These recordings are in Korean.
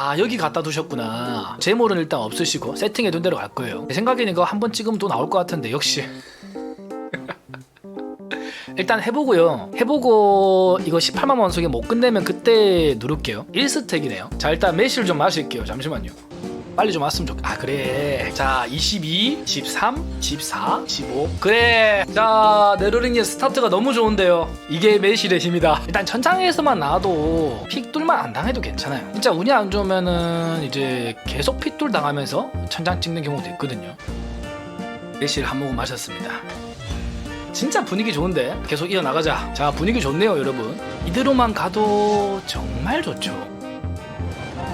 아 여기 갖다 두셨구나. 재물은 일단 없으시고 세팅해둔 대로 갈 거예요. 제 생각에는 이거 한 번 찍으면 또 나올 것 같은데 역시. 일단 해보고요. 해보고 이거 18만 원석에 못 끝내면 그때 누를게요. 1스택이네요. 자 일단 매실 좀 마실게요. 잠시만요 빨리 좀 왔으면 좋겠. 아 그래. 자 22, 13, 14, 15 그래. 자 네로링의 스타트가 너무 좋은데요. 이게 매실의 힘이다. 일단 천장에서만 나와도 픽돌만 안 당해도 괜찮아요. 진짜 운이 안 좋으면은 이제 계속 픽돌 당하면서 천장 찍는 경우도 있거든요. 매실 한 모금 마셨습니다. 진짜 분위기 좋은데? 계속 이어나가자. 자 분위기 좋네요 여러분. 이대로만 가도 정말 좋죠.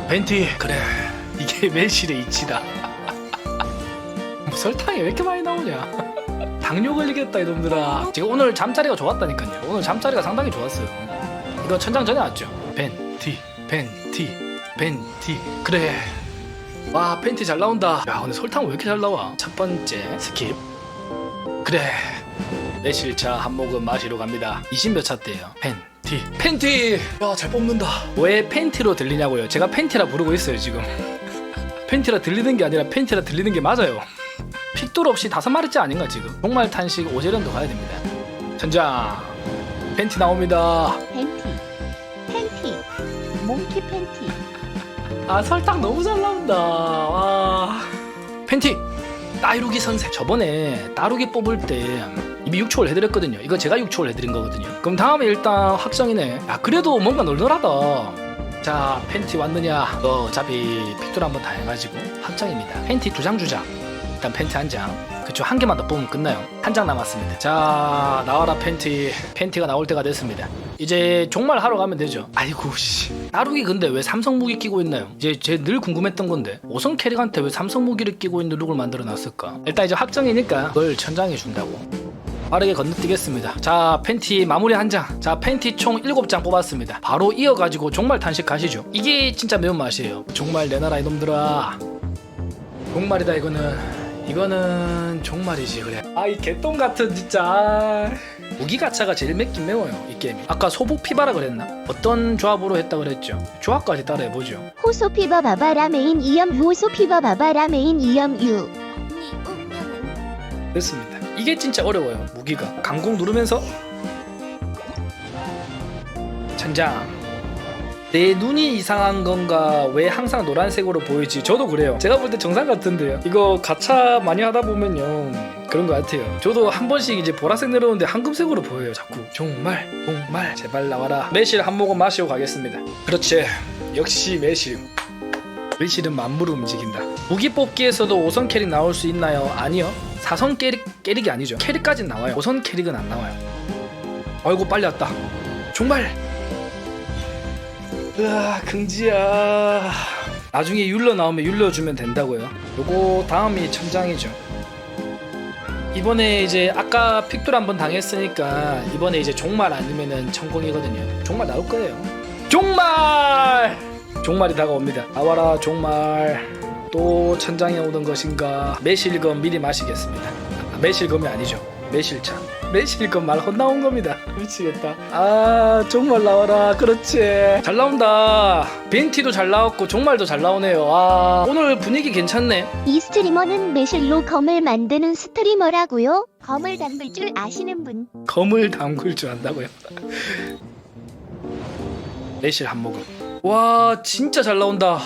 벤티 그래 이게 매실의 이치다. 설탕이 왜 이렇게 많이 나오냐? 당뇨 걸리겠다 이놈들아. 제가 오늘 잠자리가 좋았다니까요. 오늘 잠자리가 상당히 좋았어요. 이거 천장 전에 왔죠? 벤티 벤티 벤티. 그래. 와 팬티 잘 나온다. 야 오늘 설탕 왜 이렇게 잘 나와? 첫 번째 스킵. 그래. 매실차 한 모금 마시러 갑니다. 20 몇 차 때예요. 팬티. 팬티! 야 잘 뽑는다. 왜 팬티로 들리냐고요? 제가 팬티라 부르고 있어요 지금 팬티라 들리는 게 아니라 팬티라 들리는 게 맞아요. 픽돌 없이 다섯 마리째 아닌가 지금. 종말 탄식 오제련도 가야 됩니다. 천장! 팬티 나옵니다. 팬티, 팬티, 몽키 팬티, 아 설탕 너무 잘 나온다. 와. 팬티! 따루기 선생. 저번에 따루기 뽑을 때 이미 6초를 해드렸거든요. 이거 제가 6초를 해드린 거거든요. 그럼 다음에 일단 확정이네. 야 그래도 뭔가 널널하다 자 팬티 왔느냐? 어, 어차피 픽돌 한번 다 해가지고 확정입니다. 팬티 두 장 주자. 일단 팬티 한장. 그쵸 한 개만 더 뽑으면 끝나요. 한 장 남았습니다. 자 나와라 팬티. 팬티가 나올 때가 됐습니다. 이제 종말 하러 가면 되죠. 아이고 씨. 나루기 근데 왜 삼성 무기 끼고 있나요? 이제 제 늘 궁금했던 건데 오성 캐릭한테 왜 삼성 무기를 끼고 있는 룩을 만들어 놨을까? 일단 이제 확정이니까 그걸 천장에 준다고 빠르게 건너뛰겠습니다. 자, 팬티 마무리 한 장. 자, 팬티 총 7장 뽑았습니다. 바로 이어가지고 종말 탄식 가시죠. 이게 진짜 매운맛이에요. 종말 내놔라 이놈들아. 종말이다 이거는. 이거는 종말이지 그래. 아, 이 개똥 같은 진짜. 무기 가차가 제일 맵긴 매워요 이 게임이. 아까 소복 피바라 그랬나? 어떤 조합으로 했다 그랬죠? 조합까지 따라해보죠. 호소 피버 바바라 메인 이염 호소 피버 바바라 메인 이염 유. 됐습니다. 이게 진짜 어려워요. 무기가 강공 누르면서 천장. 내 눈이 이상한 건가? 왜 항상 노란색으로 보이지? 저도 그래요. 제가 볼 때 정상 같은데요. 이거 가차 많이 하다 보면요. 그런 것 같아요. 저도 한 번씩 이제 보라색 내려오는데 황금색으로 보여요. 자꾸. 정말, 정말 제발 나와라. 매실 한 모금 마시고 가겠습니다. 그렇지. 역시 매실. 매실은 만물을 움직인다. 무기 뽑기에서도 5선 캐릭 나올 수 있나요? 아니요. 4선 캐릭, 캐릭이 아니죠. 캐릭까진 나와요. 5선 캐릭은 안 나와요. 아이고 빨리 왔다. 정말. 으아 긍지야. 나중에 율러 나오면 율러 주면 된다고요. 요거 다음이 천장이죠. 이번에 이제 아까 픽돌 한번 당했으니까 이번에 이제 종말 아니면은 천공이거든요. 종말 나올 거예요. 종말! 종말이 다가옵니다. 나와라 종말. 또 천장에 오는 것인가? 매실검 미리 마시겠습니다. 아, 매실검이 아니죠. 매실차. 매실검 말 혼나온 겁니다. 미치겠다. 아 정말 나와라. 그렇지. 잘 나온다. 벤티도 잘 나왔고 종말도 잘 나오네요. 아 오늘 분위기 괜찮네. 이 스트리머는 매실로 검을 만드는 스트리머라고요. 검을 담글 줄 아시는 분. 검을 담글 줄 안다고요? 매실 한 모금. 와 진짜 잘 나온다.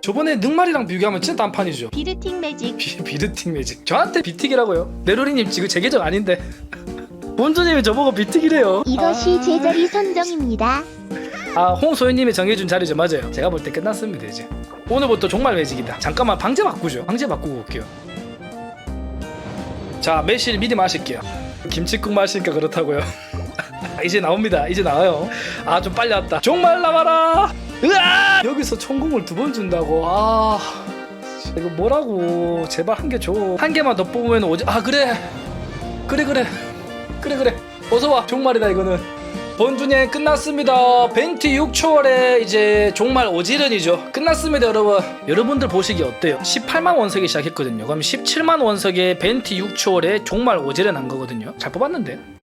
저번에 능말이랑 비교하면 진짜 단판이죠. 비르팅 매직. 비, 비르틱 매직. 저한테 비틱이라고요. 네로리님 지금 제 계정 아닌데. 본주님이 저보고 비틱이래요. 이것이 제 자리 선정입니다. 아 홍소연님이 정해준 자리죠 맞아요. 제가 볼 때 끝났습니다 이제. 오늘부터 종말 매직이다. 잠깐만 방제 바꾸죠. 방제 바꾸고 올게요. 자 매실 미리 마실게요. 김치국 마시니까 그렇다고요. 이제 나옵니다. 이제 나와요. 아 좀 빨리 왔다. 종말 나와라. 으아! 여기서 천공을 두 번 준다고. 아 이거 뭐라고? 제발 한 개 줘. 한 개만 더 뽑으면 오지. 아 그래. 그래 그래. 그래 그래. 어서 와. 종말이다 이거는. 본주년 끝났습니다. 벤티 6초월에 이제 종말 오지른이죠. 끝났습니다, 여러분. 여러분들 보시기 어때요? 18만 원석에 시작했거든요. 그럼 17만 원석에 벤티 6초월에 종말 오지른 한 거거든요. 잘 뽑았는데.